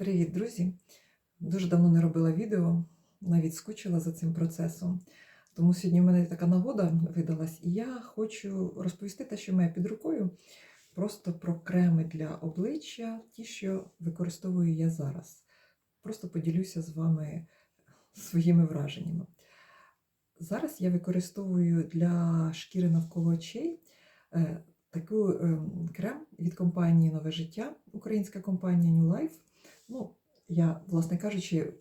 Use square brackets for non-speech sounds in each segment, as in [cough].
Привіт, друзі! Дуже давно не робила відео, навіть скучила за цим процесом. Тому сьогодні в мене така нагода видалась, і я хочу розповісти те, що має під рукою, просто про креми для обличчя, ті, що використовую я зараз. Просто поділюся з вами своїми враженнями. Зараз я використовую для шкіри навколо очей е, таку ем, крем від компанії Нове життя, українська компанія New Life. Ну, я, власне кажучи,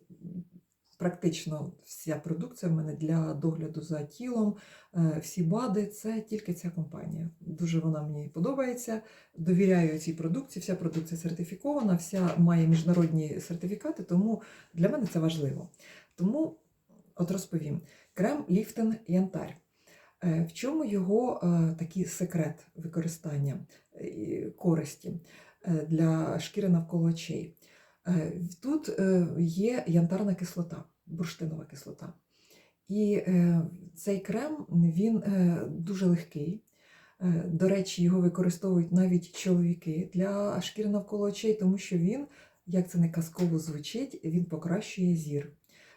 практично вся продукція в мене для догляду за тілом, е, всі БАДи це тільки ця компанія. Дуже вона мені подобається. Довіряю цій продукції. Вся продукція сертифікована, вся має міжнародні сертифікати, тому для мене це важливо. Тому от розповім: крем Ліфтен Янтарь. Е, В чому його е, такий секрет використання користі для шкіри навколо очей? Е, Тут е, є янтарна кислота, бурштинова кислота. І е, цей крем він дуже легкий. До речі, його використовують навіть чоловіки для шкіри навколо очей, тому що він, як це не казково звучить, він покращує зір.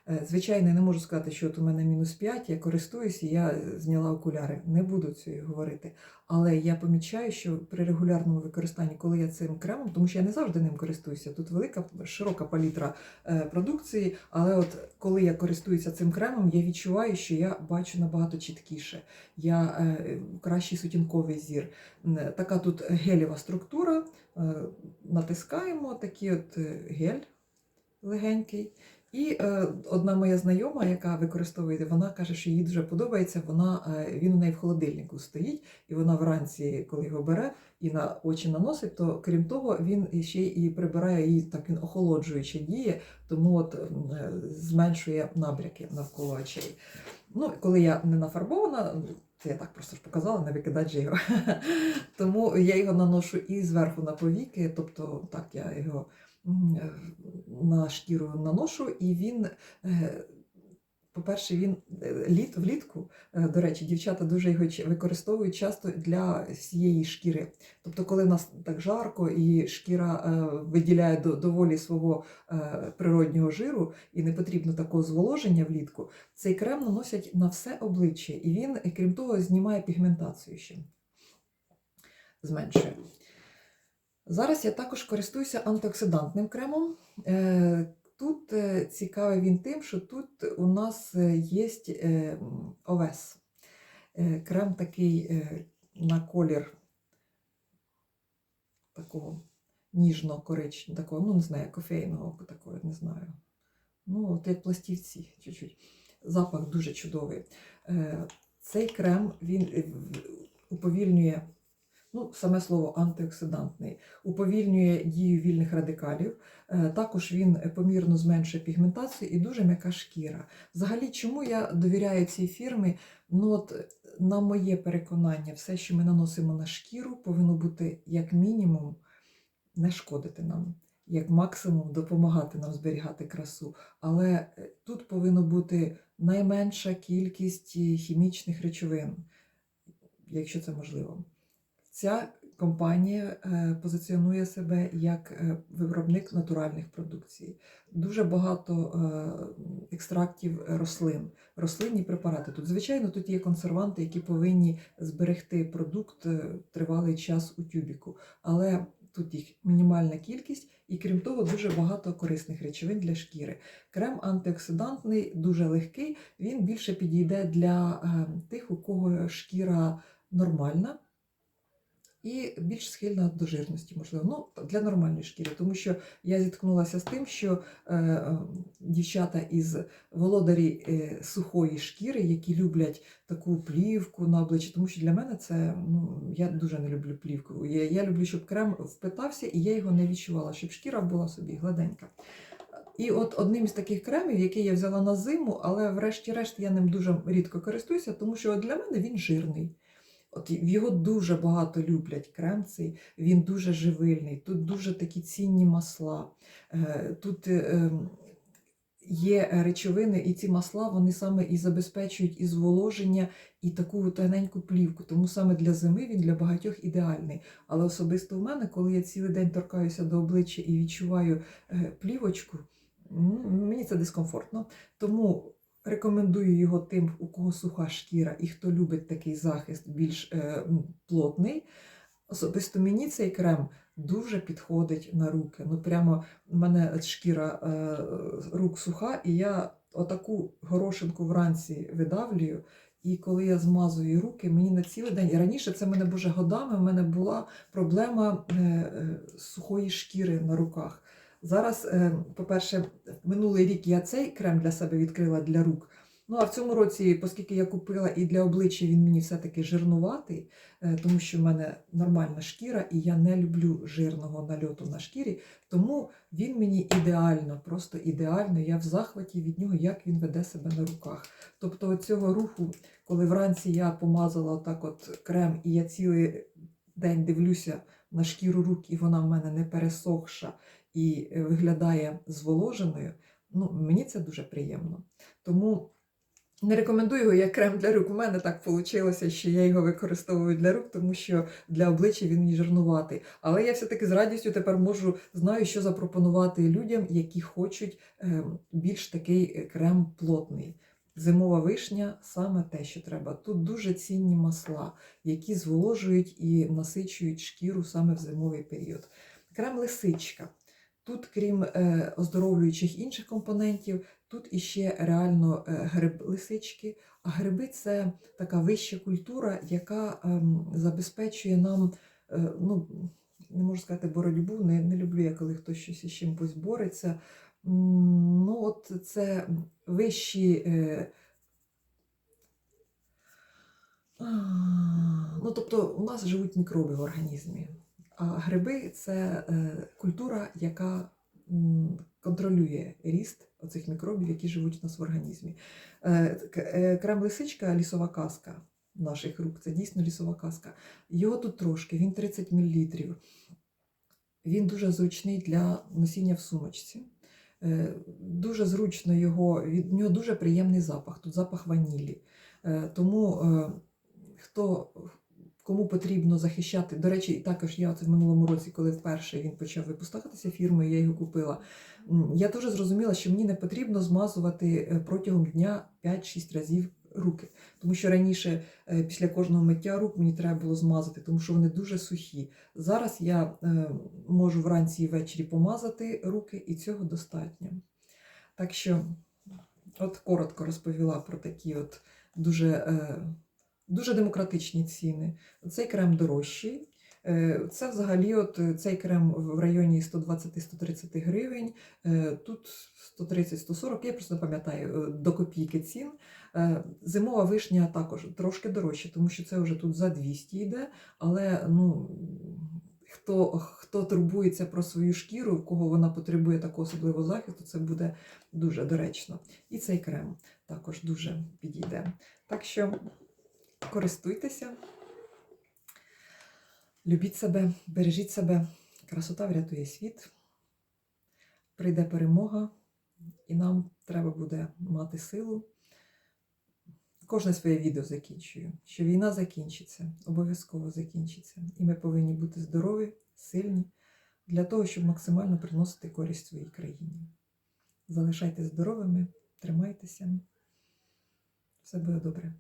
Е, Звичайно, не можу сказати, що от у мене мінус 5, я користуюсь і я зняла окуляри. Не буду цього говорити. Але я помічаю, що при регулярному використанні, коли я цим кремом, тому що я не завжди ним користуюся, тут велика широка палітра е, продукції, але от коли я користуюся цим кремом, я відчуваю, що я бачу набагато чіткіше. Я е, кращий сутінковий зір. Така тут гелєва структура. Натискаємо такий от гель легенький. І е, одна моя знайома, яка використовує, вона каже, що їй дуже подобається. Вона е, він у неї в холодильнику стоїть, і вона вранці, коли його бере і на очі наносить, то крім того, він ще і прибирає її так він охолоджуюче діє, тому от е, зменшує набряки навколо очей. Ну, коли я не нафарбована, це я так просто ж показала, не викидати його. [laughs] Тому я його наношу і зверху на повіки, тобто так я його на шкіру наношу, і він, е, по-перше, він е, літ, влітку, е, до речі, дівчата дуже його використовують часто для всієї шкіри. Тобто, коли в нас так жарко і шкіра е, виділяє доволі свого е, природнього жиру, і не потрібно такого зволоження влітку, цей крем наносять на все обличчя, і він, е, крім того, знімає пігментацію ще. Зменшує. Зараз я також користуюся антиоксидантним кремом. Е, Тут е, цікавий він тим, що тут у нас е, є овес. Крем такий на колір такого ніжно-коричневого, такого, ну не знаю, кофейного такого, не знаю. Ну, от як пластівці, чуть-чуть. Запах дуже чудовий. Цей крем він уповільнює, ну, саме слово антиоксидантний, уповільнює дію вільних радикалів. Е, Також він помірно зменшує пігментацію і дуже м'яка шкіра. Взагалі, чому я довіряю цій фірмі? Ну, от, на моє переконання, все, що ми наносимо на шкіру, повинно бути як мінімум не шкодити нам, як максимум допомагати нам зберігати красу. Але е, тут повинна бути найменша кількість е, хімічних речовин, якщо це можливо. Ця компанія е, позиціонує себе як е, виробник натуральних продукцій. Дуже багато е, екстрактів рослин, рослинні препарати. Тут, звичайно, тут є консерванти, які повинні зберегти продукт тривалий час у тюбіку. Але тут їх мінімальна кількість, і крім того, дуже багато корисних речовин для шкіри. Крем антиоксидантний, дуже легкий. Він більше підійде для тих, у кого шкіра нормальна. І більш схильна до жирності, можливо, ну для нормальної шкіри, тому що я зіткнулася з тим, що е, е, дівчата із володарі е, сухої шкіри, які люблять таку плівку на обличчі, тому що для мене це ну я дуже не люблю плівку. Я, я люблю, щоб крем впитався, і я його не відчувала, щоб шкіра була собі гладенька. І от одним з таких кремів, який я взяла на зиму, але врешті-решт я ним дуже рідко користуюся, тому що для мене він жирний. От його дуже багато люблять крем цей, він дуже живильний, тут дуже такі цінні масла. Е, Тут е, ем, є речовини, і ці масла вони саме і забезпечують і зволоження, і таку тоненьку плівку. Тому саме для зими він для багатьох ідеальний. Але особисто в мене, коли я цілий день торкаюся до обличчя і відчуваю е, плівочку, мені це дискомфортно. Тому рекомендую його тим, у кого суха шкіра і хто любить такий захист більш е, плотний. Особисто мені цей крем дуже підходить на руки. Ну прямо в мене шкіра е, рук суха, і я отаку горошинку вранці видавлюю. І коли я змазую руки, мені на цілий день. І раніше це мене боже годами. в мене була проблема е, е, сухої шкіри на руках. Зараз, е, по-перше, минулий рік я цей крем для себе відкрила для рук. Ну а в цьому році, оскільки я купила і для обличчя він мені все-таки жирнуватий, е, тому що в мене нормальна шкіра, і я не люблю жирного нальоту на шкірі, тому він мені ідеально, просто ідеально. Я в захваті від нього, як він веде себе на руках. Тобто цього руху, коли вранці я помазала так от крем, і я цілий день дивлюся на шкіру рук, і вона в мене не пересохша і е, виглядає зволоженою, ну, мені це дуже приємно. Тому не рекомендую його як крем для рук. У мене так вийшло, що я його використовую для рук, тому що для обличчя він мені жирнуватий. Але я все-таки з радістю тепер можу знаю, що запропонувати людям, які хочуть е, більш такий е, крем плотний. Зимова вишня саме те, що треба. Тут дуже цінні масла, які зволожують і насичують шкіру саме в зимовий період. Крем лисичка. Тут, крім е, оздоровлюючих інших компонентів, тут іще реально е, гриб лисички. А гриби це така вища культура, яка ем, забезпечує нам, е, ну, не можу сказати, боротьбу. Не, не люблю я, коли хтось щось із чимось бореться. Ну, от це вищі. Ну, тобто, у нас живуть мікроби в організмі. Гриби це е, культура, яка контролює ріст оцих мікробів, які живуть у нас в організмі. Е, е, Крем лисичка лісова казка наших рук це дійсно лісова казка. Його тут трошки, він 30 мл. Він дуже зручний для носіння в сумочці. Дуже зручно його, від нього дуже приємний запах. Тут запах ванілі. Тому хто кому потрібно захищати. До речі, також я це в минулому році, коли вперше він почав випускатися фірмою, я його купила. Я теж зрозуміла, що мені не потрібно змазувати е, протягом дня 5-6 разів руки. Тому що раніше е, після кожного миття рук мені треба було змазати, тому що вони дуже сухі. Зараз я е, можу вранці і ввечері помазати руки, і цього достатньо. Так що, от коротко розповіла про такі от дуже. Дуже демократичні ціни. Цей крем дорожчий. Е, Це взагалі, от е, цей крем в районі 120-130 гривень. Е, Тут 130-140, я просто пам'ятаю до копійки цін. Зимова вишня також трошки дорожче, тому що це вже тут за 200 йде. Але ну, хто, хто турбується про свою шкіру, в кого вона потребує такого особливого захисту, це буде дуже доречно. І цей крем також дуже підійде. Так що користуйтеся, любіть себе, бережіть себе. Красота врятує світ. Прийде перемога, і нам треба буде мати силу. Кожне своє відео закінчую, що війна закінчиться, обов'язково закінчиться. І ми повинні бути здорові, сильні для того, щоб максимально приносити користь своїй країні. Залишайтесь здоровими, тримайтеся. Все буде добре.